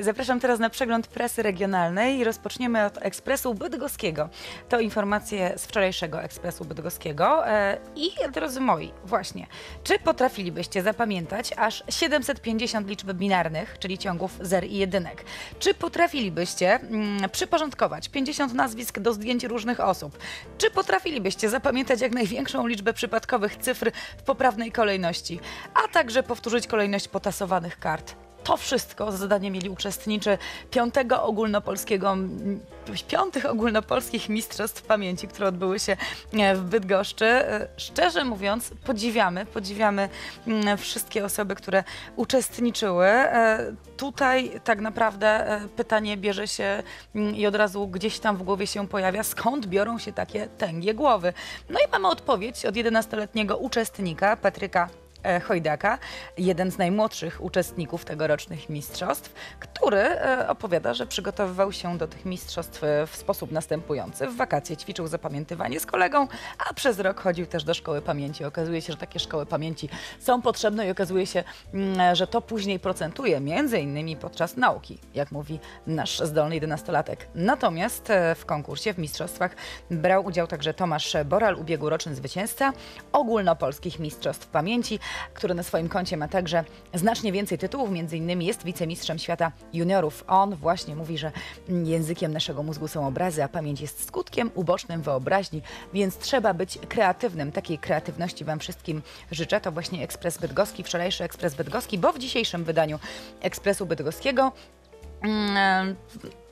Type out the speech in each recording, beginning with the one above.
Zapraszam teraz na przegląd prasy regionalnej i rozpoczniemy od Ekspresu Bydgoskiego. To informacje z wczorajszego Ekspresu Bydgoskiego. E, I drodzy moi, właśnie, czy potrafilibyście zapamiętać aż 750 liczb binarnych, czyli ciągów zer i jedynek? Czy potrafilibyście mm, przyporządkować 50 nazwisk do zdjęć różnych osób? Czy potrafilibyście zapamiętać jak największą liczbę przypadkowych cyfr w poprawnej kolejności, a także powtórzyć kolejność potasowanych kart? To wszystko za zadanie mieli uczestniczy piątego ogólnopolskiego, piątych ogólnopolskich mistrzostw pamięci, które odbyły się e, w Bydgoszczy. E, Szczerze mówiąc, podziwiamy, podziwiamy wszystkie osoby, które uczestniczyły. E, Tutaj tak naprawdę pytanie bierze się i od razu gdzieś tam w głowie się pojawia, skąd biorą się takie tęgie głowy. No i mamy odpowiedź od 11-letniego uczestnika, Patryka e, Hojdaka, jeden z najmłodszych uczestników tegorocznych mistrzostw, który e, opowiada, że przygotowywał się do tych mistrzostw e, w sposób następujący. W wakacje ćwiczył zapamiętywanie z kolegą, a przez rok chodził też do szkoły pamięci. Okazuje się, że takie szkoły pamięci są potrzebne i okazuje się, mm, że to później procentuje, między innymi podczas nauki, jak mówi nasz zdolny jedenastolatek. Natomiast w konkursie, w mistrzostwach brał udział także Tomasz Boral, ubiegłoroczny zwycięzca ogólnopolskich mistrzostw pamięci, który na swoim koncie ma także znacznie więcej tytułów, między innymi jest wicemistrzem świata juniorów. On właśnie mówi, że językiem naszego mózgu są obrazy, a pamięć jest skutkiem ubocznym wyobraźni, więc trzeba być kreatywnym. Takiej kreatywności Wam wszystkim życzę. To właśnie Ekspres Bydgoski, wczorajszy Ekspres Bydgoski, bo w dzisiejszym wydaniu Ekspresu Bydgoskiego mm,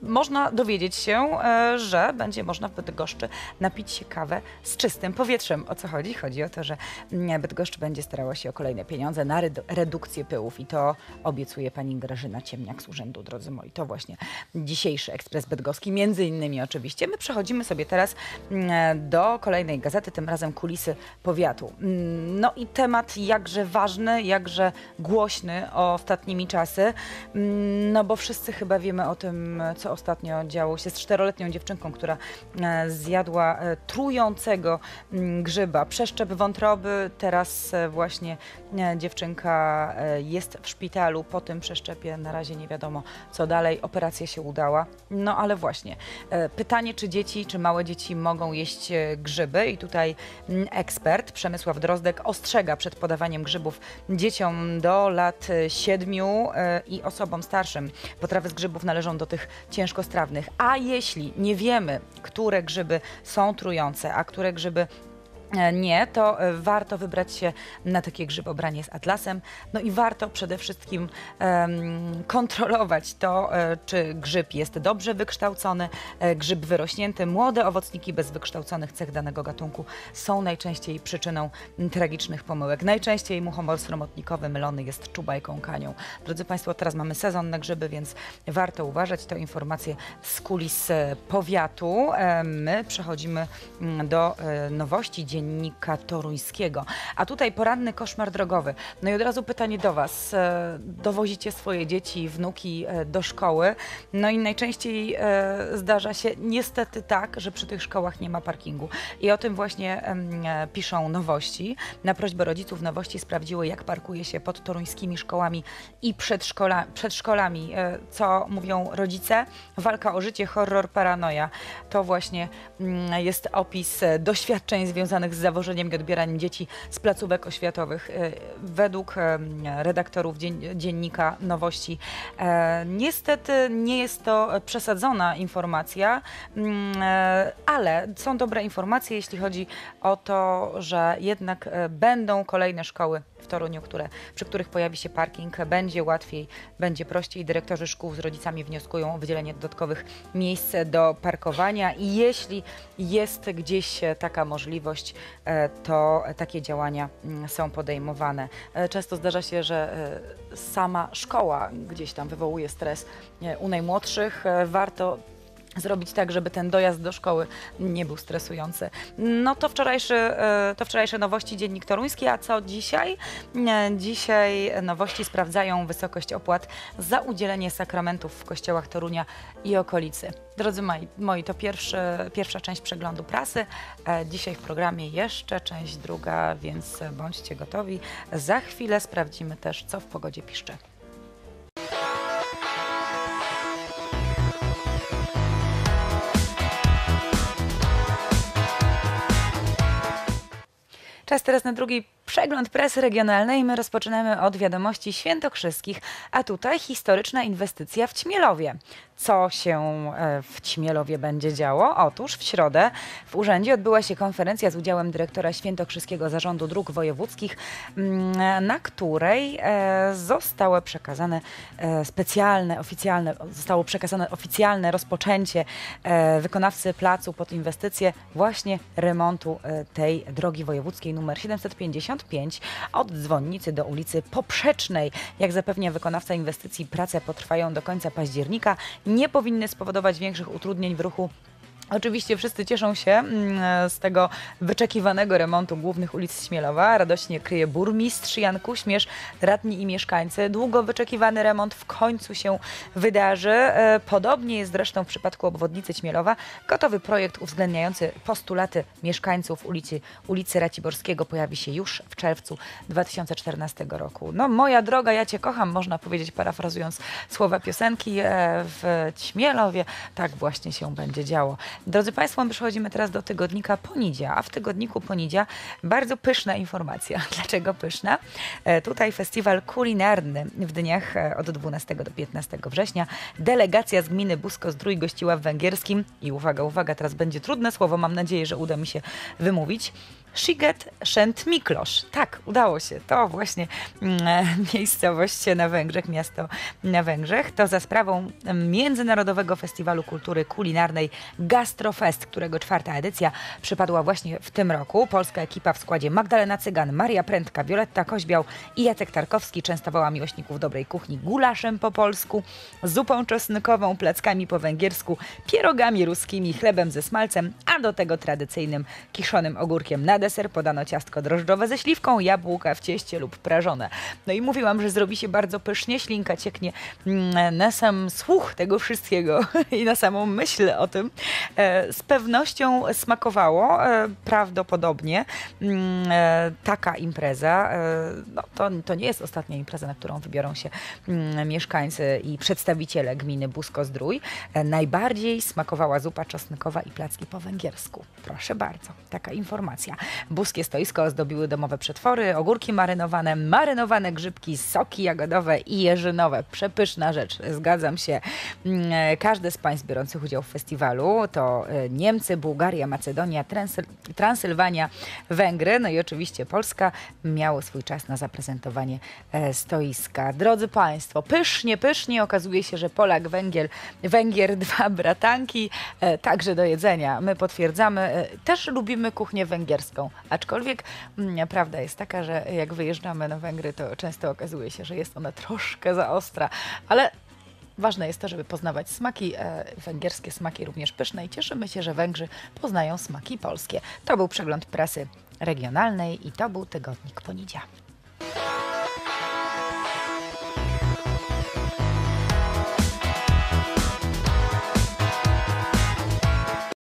można dowiedzieć się, e, że będzie można w Bydgoszczy napić się kawę z czystym powietrzem. O co chodzi? Chodzi o to, że mm, Bydgoszcz będzie starała się o kolejne pieniądze na redu- redukcję pyłów i to obiecuje pani Grażyna Ciemniak z urzędu, drodzy moi. To właśnie dzisiejszy Ekspres Bydgoski, między innymi oczywiście. My przechodzimy sobie teraz mm, do kolejnej gazety, tym razem kulisy powiatu. Mm, No i temat jakże ważny, jakże głośny ostatnimi czasy, no bo wszyscy chyba wiemy o tym, co ostatnio działo się z czteroletnią dziewczynką, która e, zjadła e, trującego mm, grzyba, przeszczep wątroby. Teraz e, właśnie dziewczynka jest w szpitalu po tym przeszczepie. Na razie nie wiadomo, co dalej. Operacja się udała. No ale właśnie, pytanie, czy dzieci, czy małe dzieci mogą jeść grzyby i tutaj mm, ekspert Przemysław Drozdek ostrzega przed podawaniem grzybów dzieciom do lat siedmiu i osobom starszym. Potrawy z grzybów należą do tych ciężkostrawnych. A jeśli nie wiemy, które grzyby są trujące, a które grzyby nie, to e, warto wybrać się na takie grzybobranie z atlasem. No i warto przede wszystkim em, kontrolować to, e, czy grzyb jest dobrze wykształcony, e, grzyb wyrośnięty. Młode owocniki bez wykształconych cech danego gatunku są najczęściej przyczyną tragicznych pomyłek. Najczęściej muchomor sromotnikowy mylony jest czubajką kanią. Drodzy Państwo, teraz mamy sezon na grzyby, więc warto uważać. To informacje z kulis e, powiatu. E, My przechodzimy mm, do e, nowości dziennika toruńskiego. A tutaj poranny koszmar drogowy. No i od razu pytanie do Was. E, Dowozicie swoje dzieci wnuki e, do szkoły. No i najczęściej e, zdarza się niestety tak, że przy tych szkołach nie ma parkingu. I o tym właśnie piszą nowości. Na prośbę rodziców nowości sprawdziły, jak parkuje się pod toruńskimi szkołami i przedszkola, przedszkolami. Co mówią rodzice? Walka o życie, horror, paranoja. To właśnie mm, jest opis doświadczeń związanych z zawożeniem i odbieraniem dzieci z placówek oświatowych. E, Według em, redaktorów dzien- dziennika Nowości e, niestety nie jest to przesadzona informacja, mm, e, ale są dobre informacje, jeśli chodzi o to, że jednak e, będą kolejne szkoły w Toruniu, które, przy których pojawi się parking, będzie łatwiej, będzie prościej. Dyrektorzy szkół z rodzicami wnioskują o wydzielenie dodatkowych miejsc do parkowania i jeśli jest gdzieś taka możliwość, e, to takie działania mm, są podejmowane. E, Często zdarza się, że e, sama szkoła gdzieś tam wywołuje stres u najmłodszych. Warto zrobić tak, żeby ten dojazd do szkoły nie był stresujący. No to wczorajszy, e, to wczorajsze nowości Dziennik Toruński, a co dzisiaj? E, Dzisiaj nowości sprawdzają wysokość opłat za udzielenie sakramentów w kościołach Torunia i okolicy. Drodzy moi, to pierwszy, pierwsza część przeglądu prasy. E, Dzisiaj w programie jeszcze część druga, więc bądźcie gotowi. Za chwilę sprawdzimy też, co w pogodzie piszczy. Czas teraz na drugi przegląd prasy regionalnej. My rozpoczynamy od wiadomości świętokrzyskich, a tutaj historyczna inwestycja w Ćmielowie. Co się e, w Ćmielowie będzie działo? Otóż w środę w urzędzie odbyła się konferencja z udziałem dyrektora Świętokrzyskiego Zarządu Dróg Wojewódzkich, mm, na której e, zostały przekazane e, specjalne, oficjalne, zostało przekazane oficjalne rozpoczęcie wykonawcy placu pod inwestycje właśnie remontu tej drogi wojewódzkiej numer 755 od dzwonnicy do ulicy Poprzecznej. Jak zapewnia wykonawca inwestycji, prace potrwają do końca października. Nie powinny spowodować większych utrudnień w ruchu Oczywiście wszyscy cieszą się mm, z tego wyczekiwanego remontu głównych ulic Śmielowa. Radośnie kryje burmistrz Jan Kuśmierz, radni i mieszkańcy. Długo wyczekiwany remont w końcu się wydarzy. E, podobnie jest zresztą w przypadku obwodnicy Śmielowa. Gotowy projekt uwzględniający postulaty mieszkańców ulicy, ulicy Raciborskiego pojawi się już w czerwcu 2014 roku. No moja droga, ja Cię kocham, można powiedzieć parafrazując słowa piosenki e, w Śmielowie. Tak właśnie się będzie działo. Drodzy Państwo, my przechodzimy teraz do tygodnika Ponidzia, a w tygodniku Ponidzia bardzo pyszna informacja. Dlaczego pyszna? E, tutaj festiwal kulinarny w dniach e, od 12 do 15 września. Delegacja z gminy Busko-Zdrój gościła w węgierskim i uwaga, uwaga, teraz będzie trudne słowo, mam nadzieję, że uda mi się wymówić. Sziget Szent Miklosz. Tak, udało się. To właśnie mm, miejscowość na Węgrzech, miasto na Węgrzech. To za sprawą Międzynarodowego Festiwalu Kultury Kulinarnej Gastrofest, którego czwarta edycja przypadła właśnie w tym roku. Polska ekipa w składzie Magdalena Cygan, Maria Prędka, Wioletta Koźbiał i Jacek Tarkowski częstowała miłośników dobrej kuchni gulaszem po polsku, zupą czosnkową, plackami po węgiersku, pierogami ruskimi, chlebem ze smalcem, a do tego tradycyjnym kiszonym ogórkiem na deser podano ciastko drożdżowe ze śliwką, jabłka w cieście lub prażone. No i mówiłam, że zrobi się bardzo pysznie, ślinka cieknie mm, na sam słuch tego wszystkiego i na samą myśl o tym. E, z pewnością smakowało, e, prawdopodobnie mm, e, taka impreza, no to, to nie jest ostatnia impreza, na którą wybiorą się mm, mieszkańcy i przedstawiciele gminy Busko-Zdrój. Najbardziej smakowała zupa czosnkowa i placki po węgiersku. Proszę bardzo, taka informacja. Buskie stoisko ozdobiły domowe przetwory, ogórki marynowane, marynowane grzybki, soki jagodowe i jeżynowe. Przepyszna rzecz, zgadzam się. Mm, każde z państw biorących udział w festiwalu to e, Niemcy, Bułgaria, Macedonia, Transyl Transylwania, Węgry, no i oczywiście Polska miało swój czas na zaprezentowanie e, stoiska. Drodzy Państwo, pysznie, pysznie okazuje się, że Polak, Węgiel, Węgier, dwa bratanki, e, także do jedzenia. My potwierdzamy, też lubimy kuchnię węgierską Aczkolwiek mm, prawda jest taka, że jak wyjeżdżamy na Węgry, to często okazuje się, że jest ona troszkę za ostra, ale Ważne jest to, żeby poznawać smaki e, węgierskie, smaki również pyszne i cieszymy się, że Węgrzy poznają smaki polskie. To był przegląd prasy regionalnej i to był tygodnik Ponidzia.